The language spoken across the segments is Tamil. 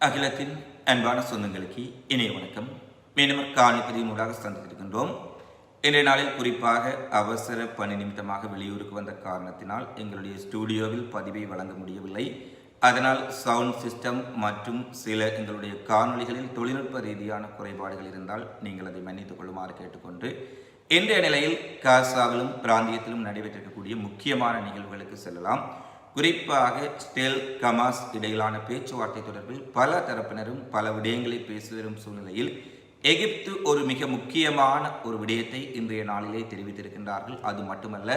அகிலத்தின் அன்பான சொந்தங்களுக்கு இணைய வணக்கம். மீண்டும் காணொலி மூலாக சந்தித்திருக்கின்றோம். இன்றைய நாளில் குறிப்பாக அவசர பணி நிமித்தமாக வெளியூருக்கு வந்த காரணத்தினால் எங்களுடைய ஸ்டூடியோவில் பதிவை வழங்க முடியவில்லை. அதனால் சவுண்ட் சிஸ்டம் மற்றும் சில எங்களுடைய காணொளிகளில் தொழில்நுட்ப ரீதியான குறைபாடுகள் இருந்தால் நீங்கள் அதை மன்னித்துக் கொள்ளுமாறு கேட்டுக்கொண்டு இன்றைய நிலையில் காசாவிலும் பிராந்தியத்திலும் நடைபெற்றிருக்கக்கூடிய முக்கியமான நிகழ்வுகளுக்கு செல்லலாம். குறிப்பாக ஸ்டெல் கமாஸ் இடையிலான பேச்சுவார்த்தை தொடர்பில் பல தரப்பினரும் பல விடயங்களை பேசி வரும் சூழ்நிலையில் எகிப்து ஒரு மிக முக்கியமான ஒரு விடயத்தை இன்றைய நாளிலே தெரிவித்திருக்கின்றார்கள். அது மட்டுமல்ல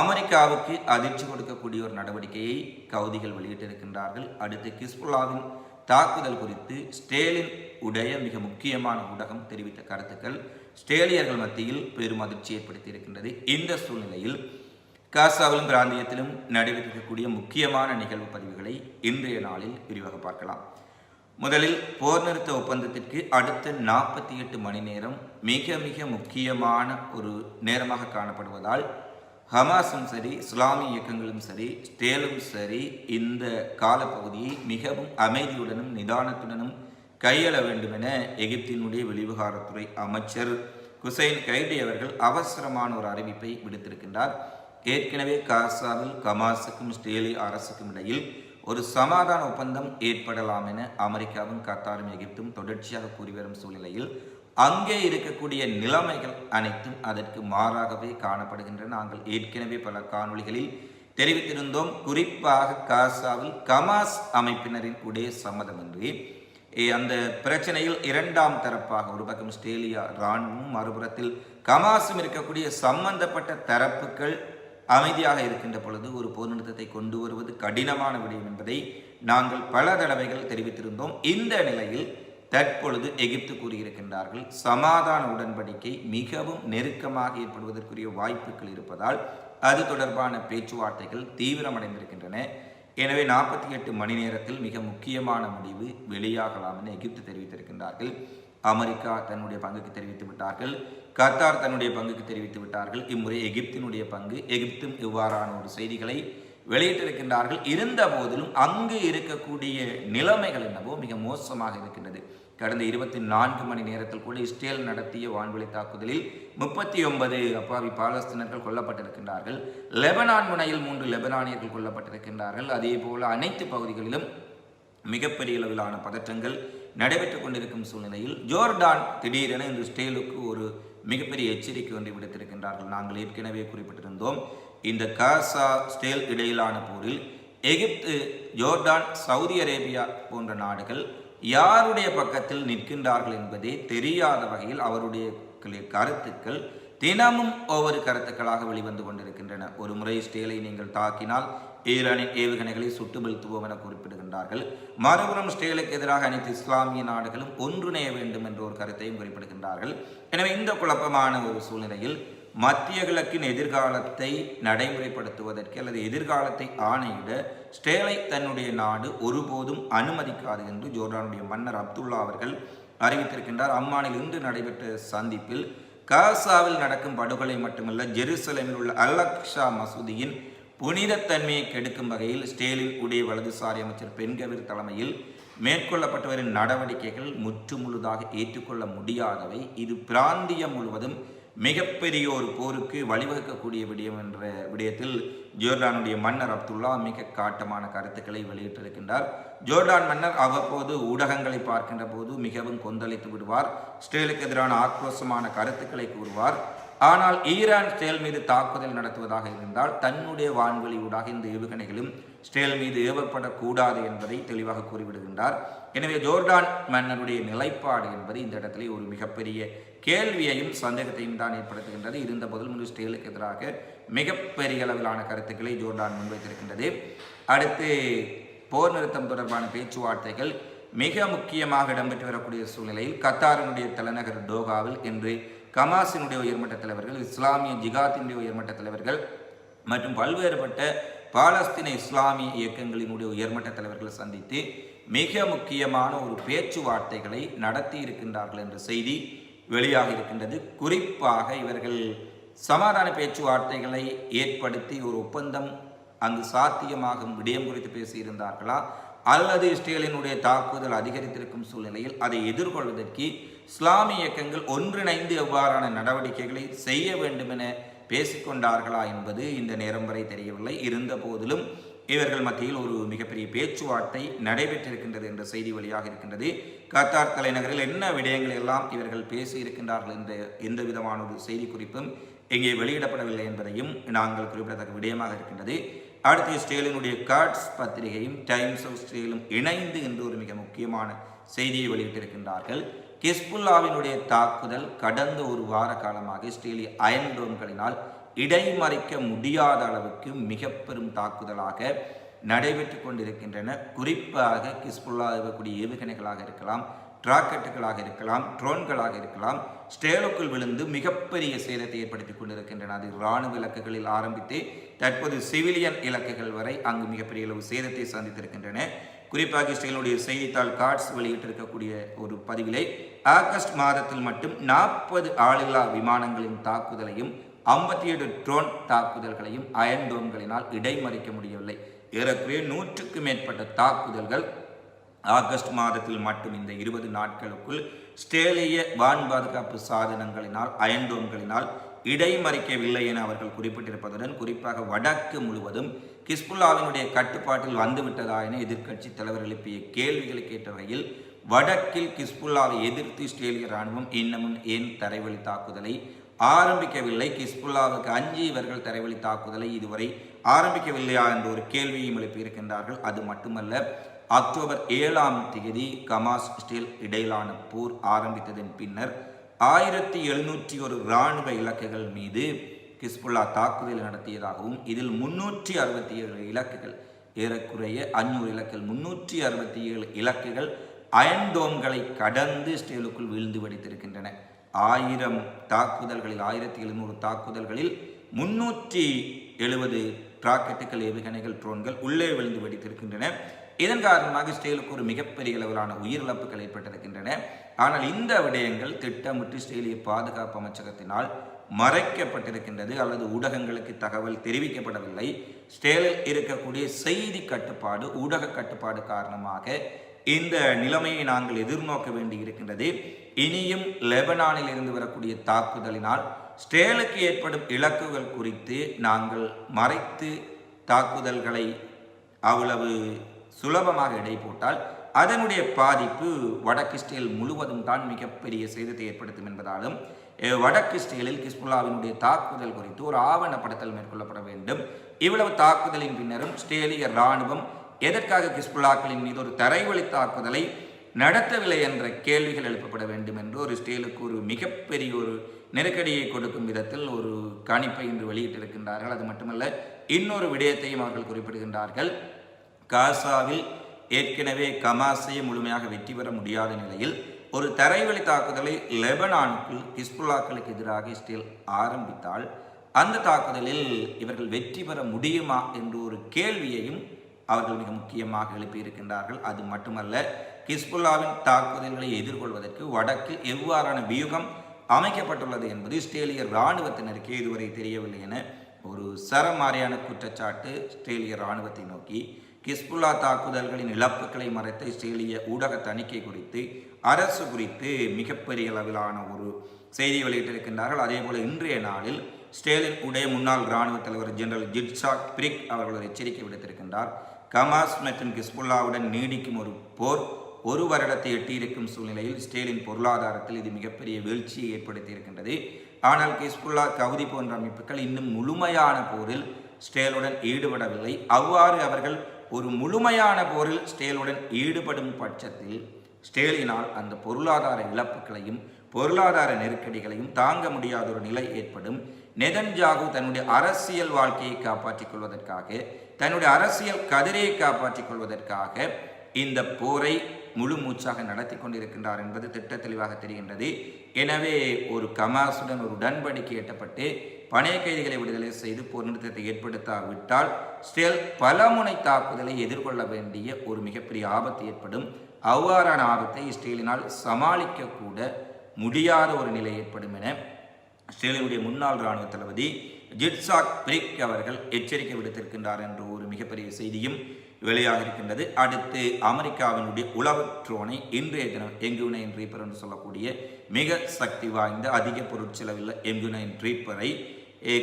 அமெரிக்காவுக்கு அதிர்ச்சி கொடுக்கக்கூடிய ஒரு நடவடிக்கையை கவுதிகள் வெளியிட்டிருக்கின்றார்கள். அடுத்து கிஸ்புல்லாவின் தாக்குதல் குறித்து ஸ்டேலின் உடைய மிக முக்கியமான ஊடகம் தெரிவித்த கருத்துக்கள் ஸ்டேலியர்கள் மத்தியில் பெரும் அதிர்ச்சி ஏற்படுத்தியிருக்கின்றது. இந்த சூழ்நிலையில் காசாவிலும் பிராந்தியத்திலும் நடைபெற்றிருக்கக்கூடிய முக்கியமான நிகழ்வு பதிவுகளை இன்றைய நாளில் விரிவாக பார்க்கலாம். முதலில் போர் நிறுத்த ஒப்பந்தத்திற்கு அடுத்த நாற்பத்தி எட்டு மணி நேரம் மிக மிக முக்கியமான ஒரு நேரமாக காணப்படுவதால் ஹமாஸும் சரி இஸ்லாமிய இயக்கங்களும் சரி ஸ்டேலும் சரி இந்த காலப்பகுதியை மிகவும் அமைதியுடனும் நிதானத்துடனும் கையாள வேண்டும் என எகிப்தினுடைய வெளிவிவகாரத்துறை அமைச்சர் குசைன் கைடி அவர்கள் அவசரமான ஒரு அறிவிப்பை விடுத்திருக்கின்றார். ஏற்கனவே காசாவில் கமாஸுக்கும் இஸ்ரேலிய அரசுக்கும் இடையில் ஒரு சமாதான ஒப்பந்தம் ஏற்படலாம் என அமெரிக்காவும் கத்தாரும் எகிப்தும் தொடர்ச்சியாக கூறி வரும் சூழ்நிலையில் அங்கே இருக்கக்கூடிய நிலைமைகள் அனைத்தும் அதற்கு மாறாகவே காணப்படுகின்றன. நாங்கள் ஏற்கனவே பல காணொளிகளில் தெரிவித்திருந்தோம். குறிப்பாக காசாவில் கமாஸ் அமைப்பினரின் உடைய சம்மதமின்றி அந்த பிரச்சனையில் இரண்டாம் தரப்பாக ஒரு பக்கம் ஸ்டேலியா இராணுவமும் மறுபுறத்தில் கமாஸும் இருக்கக்கூடிய சம்பந்தப்பட்ட தரப்புகள் அமைதியாக இருக்கின்ற பொழுது ஒரு போர் நிறுத்தத்தை கொண்டு வருவது கடினமான விடயம் என்பதை நாங்கள் பல தடவைகள் தெரிவித்திருந்தோம். இந்த நிலையில் தற்பொழுது எகிப்து கூறியிருக்கின்றார்கள் சமாதான உடன்படிக்கை மிகவும் நெருக்கமாக ஏற்படுவதற்குரிய வாய்ப்புகள் இருப்பதால் அது தொடர்பான பேச்சுவார்த்தைகள் தீவிரமடைந்திருக்கின்றன. எனவே நாற்பத்தி எட்டு மணி நேரத்தில் மிக முக்கியமான முடிவு வெளியாகலாம் என எகிப்து தெரிவித்திருக்கின்றார்கள். அமெரிக்கா தன்னுடைய பங்குக்கு தெரிவித்து விட்டார்கள். கத்தார் தன்னுடைய பங்குக்கு தெரிவித்து விட்டார்கள். இம்முறை எகிப்தினுடைய பங்கு எகிப்தும் இவ்வாறான ஒரு செய்திகளை வெளியிட்டிருக்கின்றார்கள். இருந்த போதிலும் அங்கு இருக்கக்கூடிய நிலைமைகள் என்னவோ மிக மோசமாக இருக்கின்றது. கடந்த இருபத்தி நான்கு மணி நேரத்தில் கூட இஸ்ரேல் நடத்திய வான்வெளி தாக்குதலில் முப்பத்தி ஒன்பது அப்பாவி பாலஸ்தீனர்கள் கொல்லப்பட்டிருக்கின்றார்கள். லெபனான் முனையில் மூன்று லெபனானியர்கள் கொல்லப்பட்டிருக்கின்றார்கள். அதே போல அனைத்து பகுதிகளிலும் மிகப்பெரிய அளவிலான பதற்றங்கள் நடைபெற்றுக் கொண்டிருக்கும் சூழ்நிலையில் ஜோர்டான் திடீரென இந்த ஸ்டேலுக்கு ஒரு மிகப்பெரிய எச்சரிக்கை ஒன்றை விடுத்திருக்கின்றார்கள். நாங்கள் ஏற்கனவே குறிப்பிட்டிருந்தோம் இந்த காசா ஸ்டேல் இடையிலான போரில் எகிப்து ஜோர்டான் சவுதி அரேபியா போன்ற நாடுகள் யாருடைய பக்கத்தில் நிற்கின்றார்கள் என்பதே தெரியாத வகையில் அவருடைய களி- கருத்துக்கள் தினமும் ஒவ்வொரு கருத்துக்களாக வெளிவந்து கொண்டிருக்கின்றன. ஒரு முறை ஸ்டேலை நீங்கள் தாக்கினால் ஈரானின் ஏவுகணைகளை சுட்டு வீழ்த்துவோம் என குறிப்பிடுகின்றார்கள். மறுபுறம் ஸ்டேலுக்கு எதிராக அனைத்து இஸ்லாமிய நாடுகளும் ஒன்றிணைய வேண்டும் என்ற ஒரு கருத்தையும் குறிப்பிடுகின்றார்கள். எனவே இந்த குழப்பமான ஒரு சூழ்நிலையில் மத்திய கிழக்கின் எதிர்காலத்தை நடைமுறைப்படுத்துவதற்கு அல்லது எதிர்காலத்தை ஆணையிட ஸ்டேலை தன்னுடைய நாடு ஒருபோதும் அனுமதிக்காது என்று ஜோர்டானுடைய மன்னர் அப்துல்லா அவர்கள் அறிவித்திருக்கின்றார். அம்மானில் இன்று நடைபெற்ற சந்திப்பில் காசாவில் நடக்கும் படுகொலை மட்டுமல்ல ஜெருசலேமில் உள்ள அலக்ஷா மசூதியின் புனிதத்தன்மையை கெடுக்கும் வகையில் ஸ்டேலின் உடைய வலதுசாரி அமைச்சர் பென்கவிர் தலைமையில் மேற்கொள்ளப்பட்டு வரும் நடவடிக்கைகள் முற்றுமுழுதாக ஏற்றுக்கொள்ள முடியாதவை. இது பிராந்தியம் முழுவதும் மிகப்பெரிய ஒரு போருக்கு வழிவகுக்கக்கூடிய விடயம் என்ற விடயத்தில் ஜோர்டானுடைய மன்னர் அப்துல்லா மிக காட்டமான கருத்துக்களை வெளியிட்டிருக்கின்றார். ஜோர்டான் மன்னர் அவ்வப்போது ஊடகங்களை பார்க்கின்ற போது மிகவும் கொந்தளித்து விடுவார். ஸ்டேலுக்கு எதிரான ஆக்ரோஷமான கருத்துக்களை கூறுவார். ஆனால் ஈரான் ஸ்டேல் மீது தாக்குதல் நடத்துவதாக இருந்தால் தன்னுடைய வான்வெளி ஊடாக இந்த ஏவுகணைகளும் ஸ்டேல் மீது ஏவப்படக்கூடாது என்பதை தெளிவாக கூறிவிடுகின்றார். எனவே ஜோர்டான் மன்னருடைய நிலைப்பாடு என்பது இந்த இடத்திலே ஒரு மிகப்பெரிய கேள்வியையும் சந்தேகத்தையும் தான் ஏற்படுத்துகின்றது. இருந்த போதிலும் ஸ்டேலுக்கு எதிராக மிகப்பெரிய அளவிலான கருத்துக்களை ஜோர்டான் முன்வைத்திருக்கின்றது. அடுத்து போர் நிறுத்தம் தொடர்பான பேச்சுவார்த்தைகள் மிக முக்கியமாக இடம்பெற்று வரக்கூடிய சூழ்நிலையில் கத்தாரினுடைய தலைநகர் டோகாவில் இன்று கமாஸினுடைய உயர்மட்ட தலைவர்கள் இஸ்லாமிய ஜிகாத்தினுடைய உயர்மட்ட தலைவர்கள் மற்றும் பல்வேறுபட்ட பாலஸ்தீன இஸ்லாமிய இயக்கங்களினுடைய உயர்மட்ட தலைவர்களை சந்தித்து மிக முக்கியமான ஒரு பேச்சுவார்த்தைகளை நடத்தி இருக்கின்றார்கள் என்ற செய்தி வெளியாக இருக்கின்றது. குறிப்பாக இவர்கள் சமாதான பேச்சுவார்த்தைகளை ஏற்படுத்தி ஒரு ஒப்பந்தம் அங்கு சாத்தியமாகும் விடயம் குறித்து பேசியிருந்தார்களா? அல்லது இஸ்ரேலினுடைய தாக்குதல் அதிகரித்திருக்கும் சூழ்நிலையில் அதை எதிர்கொள்வதற்கு இஸ்லாமிய இயக்கங்கள் ஒன்றிணைந்து எவ்வாறான நடவடிக்கைகளை செய்ய வேண்டும் என பேசிக்கொண்டார்களா என்பது இந்த நேரம் வரை தெரியவில்லை. இருந்த போதிலும் இவர்கள் மத்தியில் ஒரு மிகப்பெரிய பேச்சுவார்த்தை நடைபெற்றிருக்கின்றது என்ற செய்தி வழியாக இருக்கின்றது. கத்தார் தலைநகரில் என்ன விடயங்கள் எல்லாம் இவர்கள் பேசி இருக்கின்றார்கள் என்ற எந்த விதமான ஒரு செய்தி குறிப்பும் இங்கே வெளியிடப்படவில்லை என்பதையும் நாங்கள் குறிப்பிடத்தக்க விடயமாக இருக்கின்றது. அடுத்து ஸ்டேலினுடைய கார்ட்ஸ் பத்திரிகையும் டைம்ஸ் ஆஃப் இஸ்ரேலும் இணைந்து என்று ஒரு மிக முக்கியமான செய்தியை வெளியிட்டிருக்கின்றார்கள். கிஸ்புல்லாவினுடைய தாக்குதல் கடந்த ஒரு வார காலமாக இஸ்ரேலிய அயன்டோம்களினால் இடைமறைக்க முடியாத அளவுக்கு மிக பெரும் தாக்குதலாக நடைபெற்று கொண்டிருக்கின்றன. குறிப்பாக ஹிஸ்புல்லா இருக்கக்கூடிய ஏவுகணைகளாக இருக்கலாம் டிராக்கெட்டுகளாக இருக்கலாம் ட்ரோன்களாக இருக்கலாம் ஸ்டேலுக்குள் விழுந்து மிகப்பெரிய சேதத்தை ஏற்படுத்தி கொண்டிருக்கின்றன. அது இராணுவ இலக்குகளில் ஆரம்பித்து தற்போது சிவிலியன் இலக்குகள் வரை அங்கு மிகப்பெரிய அளவு சேதத்தை சந்தித்திருக்கின்றன. குறிப்பாக இஸ்ரேலுடைய செய்தித்தாள் கார்ட்ஸ் வெளியிட்டிருக்கக்கூடிய ஒரு பதிவிலே ஆகஸ்ட் மாதத்தில் மட்டும் நாற்பது ஆளில்லா விமானங்களின் தாக்குதலையும் ஐம்பத்தி ஏழு ட்ரோன் தாக்குதல்களையும் அயன் டோன்களினால் இடைமறிக்க முடியவில்லை. ஏறக்குறைய நூற்றுக்கு மேற்பட்ட தாக்குதல்கள் ஆகஸ்ட் மாதத்தில் மட்டும் இந்த இருபது நாட்களுக்குள் ஸ்டேலிய வான் பாதுகாப்பு சாதனங்களினால் அயன்டோன்களினால் இடைமறிக்கவில்லை என அவர்கள் குறிப்பிட்டிருப்பதுடன் குறிப்பாக வடக்கு முழுவதும் கிஸ்புல்லாவினுடைய கட்டுப்பாட்டில் வந்துவிட்டதா என எதிர்க்கட்சி தலைவர் எழுப்பிய கேள்விகளை கேட்ட வகையில் வடக்கில் கிஸ்புல்லாவை எதிர்த்து இஸ்ரேலிய ராணுவம் இன்னமும் ஏன் தரைவழி தாக்குதலை ஆரம்பிக்கவில்லை? கிஸ்புல்லாவுக்கு அஞ்சு இவர்கள் தரைவழி தாக்குதலை இதுவரை ஆரம்பிக்கவில்லையா என்ற ஒரு கேள்வியும் எழுப்பியிருக்கின்றார்கள். அது மட்டுமல்ல அக்டோபர் ஏழாம் தேதி கமாஸ் ஸ்டீல் இடையிலான போர் ஆரம்பித்ததன் பின்னர் ஆயிரத்தி எழுநூற்றி ஒரு இராணுவ இலக்குகள் மீது கிஸ்புல்லா தாக்குதல் நடத்தியதாகவும் இதில் முன்னூற்றி அறுபத்தி ஏழு இலக்குகள் ஏறக்குறைய அஞ்சூறு இலக்குகள் முன்னூற்றி அறுபத்தி ஏழு இலக்குகள் அயன்டோம்களை கடந்து ஸ்டேலுக்குள் வீழ்ந்து வெடித்திருக்கின்றன. ஆயிரம் தாக்குதல்களில் ஆயிரத்தி எழுநூறு தாக்குதல்களில் முன்னூற்றி எழுபது ராக்கெட்டுகள் ஏவுகணைகள் ட்ரோன்கள் உள்ளே விழுந்து வெடித்திருக்கின்றன. இதன் காரணமாக இஸ்ரேலுக்கு ஒரு மிகப்பெரிய அளவிலான உயிரிழப்புகள் ஏற்பட்டிருக்கின்றன. ஆனால் இந்த விடயங்கள் திட்டமிட்டு இஸ்ரேலிய பாதுகாப்பு அமைச்சகத்தினால் மறைக்கப்பட்டிருக்கின்றது அல்லது ஊடகங்களுக்கு தகவல் தெரிவிக்கப்படவில்லை. ஸ்டேலில் இருக்கக்கூடிய செய்தி கட்டுப்பாடு ஊடக கட்டுப்பாடு காரணமாக இந்த நிலைமையை நாங்கள் எதிர்நோக்க வேண்டி இருக்கின்றது. இனியும் லெபனானில் இருந்து வரக்கூடிய தாக்குதலினால் ஸ்டேலுக்கு ஏற்படும் இலக்குகள் குறித்து நாங்கள் மறைத்து தாக்குதல்களை அவ்வளவு சுலபமாக இடை போட்டால் அதனுடைய பாதிப்பு வடக்கு ஸ்டேல் முழுவதும் தான் மிகப்பெரிய சேதத்தை ஏற்படுத்தும் என்பதாலும் வடக்கு ஸ்டேலில் கிஸ்புல்லாவினுடைய தாக்குதல் குறித்து ஒரு ஆவணப்படுத்தல் மேற்கொள்ளப்பட வேண்டும். இவ்வளவு தாக்குதலின் பின்னரும் ஸ்டேலிய இராணுவம் எதற்காக கிஸ்புல்லாக்களின் மீது ஒரு தரைவழி தாக்குதலை நடத்தவில்லை என்ற கேள்விகள் எழுப்பப்பட வேண்டும் என்று ஒரு ஸ்டேலுக்கு ஒரு மிகப்பெரிய ஒரு நெருக்கடியை கொடுக்கும் விதத்தில் ஒரு கணிப்பை இன்று வெளியிட்டிருக்கின்றார்கள். அது மட்டுமல்ல இன்னொரு விடயத்தையும் அவர்கள் குறிப்பிடுகின்றார்கள். காசாவில் ஏற்கனவே கமாசையை முழுமையாக வெற்றி பெற முடியாத நிலையில் ஒரு தரைவழி தாக்குதலை லெபனானுக்குள் ஹிஸ்புல்லாக்களுக்கு எதிராக இஸ்ரேல் ஆரம்பித்தால் அந்த தாக்குதலில் இவர்கள் வெற்றி பெற முடியுமா என்ற ஒரு கேள்வியையும் அவர்கள் மிக முக்கியமாக எழுப்பியிருக்கின்றார்கள். அது மட்டுமல்ல ஹிஸ்புல்லாவின் தாக்குதல்களை எதிர்கொள்வதற்கு வடக்கு எவ்வாறான வியூகம் அமைக்கப்பட்டுள்ளது என்பது இஸ்ரேலிய இராணுவத்தினருக்கு இதுவரை தெரியவில்லை என ஒரு சரமாரியான குற்றச்சாட்டு இஸ்ரேலிய இராணுவத்தை நோக்கி கிஸ்புல்லா தாக்குதல்களின் இழப்புகளை மறைத்த இஸ்ரேலிய ஊடக தணிக்கை குறித்து அரசு குறித்து மிகப்பெரிய அளவிலான ஒரு செய்தி வெளியிட்டிருக்கின்றார்கள். அதே போல இன்றைய நாளில் ஸ்டேலின் உடைய முன்னாள் இராணுவ தலைவர் ஜெனரல் ஜிட்சாக் பிரிக் அவர்கள் எச்சரிக்கை விடுத்திருக்கின்றார். கமாஸ் மற்றும் கிஸ்புல்லாவுடன் நீடிக்கும் ஒரு போர் ஒரு வருடத்தை எட்டியிருக்கும் சூழ்நிலையில் ஸ்டேலின் பொருளாதாரத்தில் இது மிகப்பெரிய வீழ்ச்சியை ஏற்படுத்தி இருக்கின்றது ஆனால் கிஸ்புல்லா கவுதி போன்ற அமைப்புகள் இன்னும் முழுமையான போரில் ஸ்டேலுடன் ஈடுபடவில்லை. அவ்வாறு அவர்கள் ஒரு முழுமையான போரில் ஸ்டேலுடன் ஈடுபடும் பட்சத்தில் ஸ்டேலினால் அந்த பொருளாதார இழப்புகளையும் பொருளாதார நெருக்கடிகளையும் தாங்க முடியாத ஒரு நிலை ஏற்படும். நெதன்ஜாகு தன்னுடைய அரசியல் வாழ்க்கையை காப்பாற்றிக் கொள்வதற்காக தன்னுடைய அரசியல் கதிரையை காப்பாற்றிக் கொள்வதற்காக இந்த போரை முழு மூச்சாக நடத்தி கொண்டிருக்கின்றார் என்பது திட்ட தெளிவாக தெரிகின்றது. எனவே ஒரு கமாசுடன் ஒரு உடன்படிக்கை எட்டப்பட்டு பணைய கைதிகளை விடுதலை செய்து போர் நிறுத்தத்தை ஏற்படுத்தாவிட்டால் ஸ்டேல் பலமுனை தாக்குதலை எதிர்கொள்ள வேண்டிய ஒரு மிகப்பெரிய ஆபத்து ஏற்படும். அவ்வாறான ஆபத்தை இஸ்ரேலினால் சமாளிக்கக்கூட முடியாத ஒரு நிலை ஏற்படும் என இஸ்ரேலினுடைய முன்னாள் இராணுவ தளபதி ஜிட்சாக் பிரிக் அவர்கள் எச்சரிக்கை விடுத்திருக்கின்றார் என்ற ஒரு மிகப்பெரிய செய்தியும் வெளியாக இருக்கின்றது. அடுத்து அமெரிக்காவினுடைய உளவு ட்ரோனை இன்றைய தினம் எங்கு நைன் ரீப்பர் என்று சொல்லக்கூடிய மிக சக்தி வாய்ந்த அதிக பொருட்செலவில் எங்கு நைன் ரீப்பரை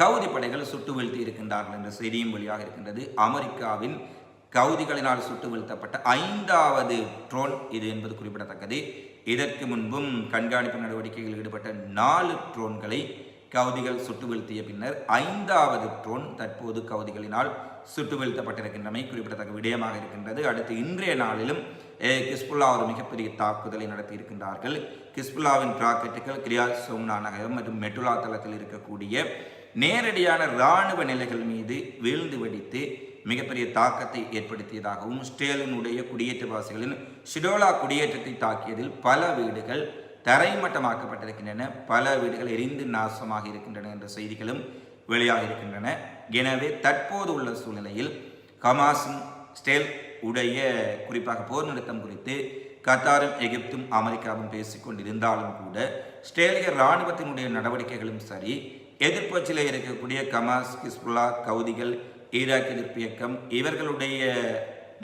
கவுதி படைகள் சுட்டு வீழ்த்தி இருக்கின்றார்கள் என்ற செய்தியும் வெளியாக இருக்கின்றது. அமெரிக்காவின் கவுதிகளினால் சுட்டு வீழ்த்தப்பட்ட ஐந்தாவது ட்ரோன் இது என்பது குறிப்பிடத்தக்கது. இதற்கு முன்பும் கண்காணிப்பு நடவடிக்கைகளில் ஈடுபட்ட நாலு ட்ரோன்களை கவுதிகள் சுட்டு வீழ்த்திய பின்னர் ஐந்தாவது ட்ரோன் தற்போது கவுதிகளினால் சுட்டு வீழ்த்தப்பட்டிருக்கின்றமை குறிப்பிடத்தக்க விடயமாக இருக்கின்றது. அடுத்து இன்றைய நாளிலும் கிஸ்புல்லா ஒரு மிகப்பெரிய தாக்குதலை நடத்தி இருக்கின்றார்கள் கிஸ்புல்லாவின் ராக்கெட்டுகள் கிரியா சோம்னா நகரம் மற்றும் மெட்டுலா தளத்தில் இருக்கக்கூடிய நேரடியான இராணுவ நிலைகள் மீது வீழ்ந்து வெடித்து மிகப்பெரிய தாக்கத்தை ஏற்படுத்தியதாகவும் ஸ்டேலினுடைய குடியேற்றவாசிகளின் ஷிடோலா குடியேற்றத்தை தாக்கியதில் பல வீடுகள் தரைமட்டமாக்கப்பட்டிருக்கின்றன. பல வீடுகள் எரிந்து நாசமாக இருக்கின்றன என்ற செய்திகளும் வெளியாக இருக்கின்றன எனவே தற்போது உள்ள சூழ்நிலையில் ஹமாஸும் ஸ்டேல் உடைய குறிப்பாக போர் நிறுத்தம் குறித்து கத்தாரும் எகிப்தும் அமெரிக்காவும் பேசிக்கொண்டிருந்தாலும் கூட ஸ்டேலிய இராணுவத்தினுடைய நடவடிக்கைகளும் சரி. எதிர்ப்பச்சில் இருக்கக்கூடிய கமாஸ் கிஸ்புல்லா கவுதிகள் ஈராக் எதிர்ப்பு இயக்கம் இவர்களுடைய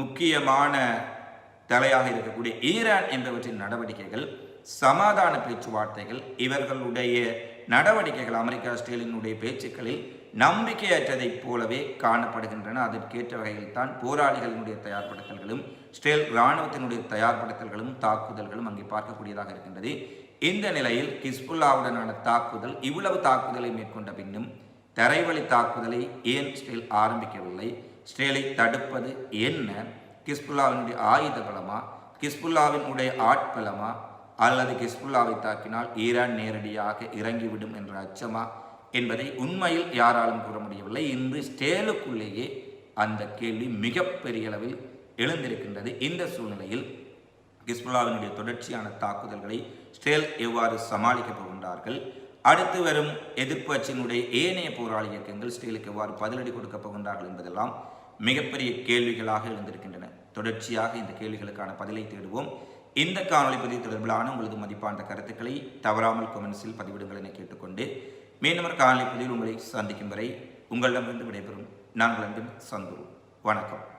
முக்கியமான தலையாக இருக்கக்கூடிய ஈரான் என்பவற்றின் நடவடிக்கைகள் சமாதான பேச்சுவார்த்தைகள் இவர்களுடைய நடவடிக்கைகள் அமெரிக்கா ஸ்டேலினுடைய பேச்சுக்களில் நம்பிக்கையற்றதைப் போலவே காணப்படுகின்றன. அதற்கேற்ற வகையில் தான் போராளிகளினுடைய தயார்படுத்தல்களும் ஸ்டேல் இராணுவத்தினுடைய தயார்படுத்தல்களும் தாக்குதல்களும் அங்கே பார்க்கக்கூடியதாக இருக்கின்றது. இந்த நிலையில் கிஸ்புல்லாவுடனான தாக்குதல் இவ்வளவு தாக்குதலை மேற்கொண்ட பின்னும் தரைவழி தாக்குதலை ஏன் ஸ்டேல் ஆரம்பிக்கவில்லை? ஸ்டேலை தடுப்பது என்ன? கிஸ்புல்லாவினுடைய ஆயுத பலமா? கிஸ்புல்லாவினுடைய ஆட்பலமா? அல்லது கிஸ்புல்லாவை தாக்கினால் ஈரான் நேரடியாக இறங்கிவிடும் என்ற அச்சமா? என்பதை உண்மையில் யாராலும் கூற முடியவில்லை. இன்று ஸ்டேலுக்குள்ளேயே அந்த கேள்வி மிகப்பெரிய அளவில் எழுந்திருக்கின்றது. இந்த சூழ்நிலையில் கிஸ்புல்லாவினுடைய தொடர்ச்சியான தாக்குதல்களை ஸ்டேல் எவ்வாறு சமாளிக்கப் போகின்றார்கள்? அடுத்து வரும் எதிர்ப்பு அச்சினுடைய ஏனைய போராளி இயக்கங்கள் ஸ்டேலுக்கு எவ்வாறு பதிலடி கொடுக்கப் போகின்றார்கள் என்பதெல்லாம் மிகப்பெரிய கேள்விகளாக எழுந்திருக்கின்றன. தொடர்ச்சியாக இந்த கேள்விகளுக்கான பதிலை தேடுவோம். இந்த காணொலி பதிவு தொடர்பிலான உங்களது மதிப்பான கருத்துக்களை தவறாமல் கொமெண்ட்ஸில் பதிவிடுங்கள் என கேட்டுக்கொண்டு மீண்டும் காணொலி பதிவில் உங்களை சந்திக்கும் வரை உங்களிடமிருந்து விடைபெறும். நாங்கள் அன்பின் சந்துரு. வணக்கம்.